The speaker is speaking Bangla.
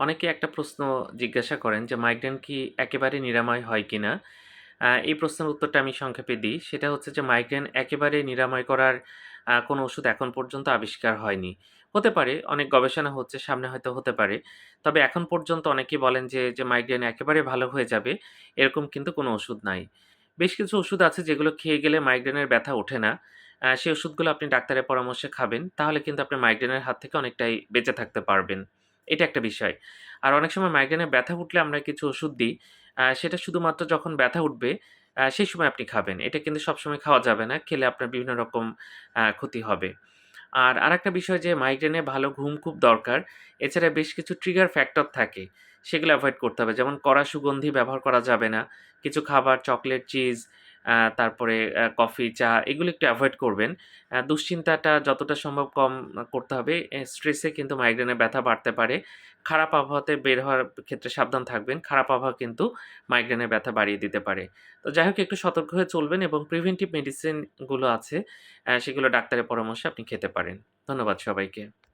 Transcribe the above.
অনেকে একটা প্রশ্ন জিজ্ঞাসা করেন যে মাইগ্রেন কি একেবারে নিরাময় হয় কি না এই প্রশ্নের উত্তরটা আমি সংক্ষেপে দিই। সেটা হচ্ছে যে মাইগ্রেন একেবারে নিরাময় করার কোনো ওষুধ এখন পর্যন্ত আবিষ্কার হয়নি। হতে পারে অনেক গবেষণা হচ্ছে, সামনে হয়তো হতে পারে। তবে এখন পর্যন্ত অনেকেই বলেন যে, যে মাইগ্রেন একেবারে ভালো হয়ে যাবে, এরকম কিন্তু কোনো ওষুধ নাই। বেশ কিছু ওষুধ আছে যেগুলো খেয়ে গেলে মাইগ্রেনের ব্যথা ওঠে না। সেই ওষুধগুলো আপনি ডাক্তারের পরামর্শে খাবেন। তাহলে কিন্তু আপনি মাইগ্রেনের হাত থেকে অনেকটাই বেঁচে থাকতে পারবেন। এটা একটা বিষয়। আর অনেক সময় মাইগ্রেনে ব্যথা উঠলে আমরা কিছু ওষুধ দিই। সেটা শুধুমাত্র যখন ব্যথা উঠবে, সেই সময় আপনি খাবেন। এটা কিন্তু সবসময় খাওয়া যাবে না। খেলে আপনার বিভিন্ন রকম ক্ষতি হবে। আর আরেকটা বিষয় যে মাইগ্রেনে ভালো ঘুম খুব দরকার। এছাড়া বেশ কিছু ট্রিগার ফ্যাক্টর থাকে। সেগুলো অ্যাভয়েড করতে হবে। যেমন কড়া সুগন্ধি ব্যবহার করা যাবে না। কিছু খাবার চকলেট চিজ, তারপরে কফি, চা এগুলো একটু অ্যাভয়েড করবেন। দুশ্চিন্তাটা যতটা সম্ভব কম করতে হবে। স্ট্রেসে কিন্তু মাইগ্রেনের ব্যথা বাড়তে পারে। খারাপ আবহাওয়াতে বের হওয়ার ক্ষেত্রে সাবধান থাকবেন। খারাপ আবহাওয়া কিন্তু মাইগ্রেনের ব্যথা বাড়িয়ে দিতে পারে। তো যাই হোক একটু সতর্ক হয়ে চলবেন এবং প্রিভেন্টিভ মেডিসিনগুলো আছে, সেগুলো ডাক্তারের পরামর্শে আপনি খেতে পারেন। ধন্যবাদ সবাইকে।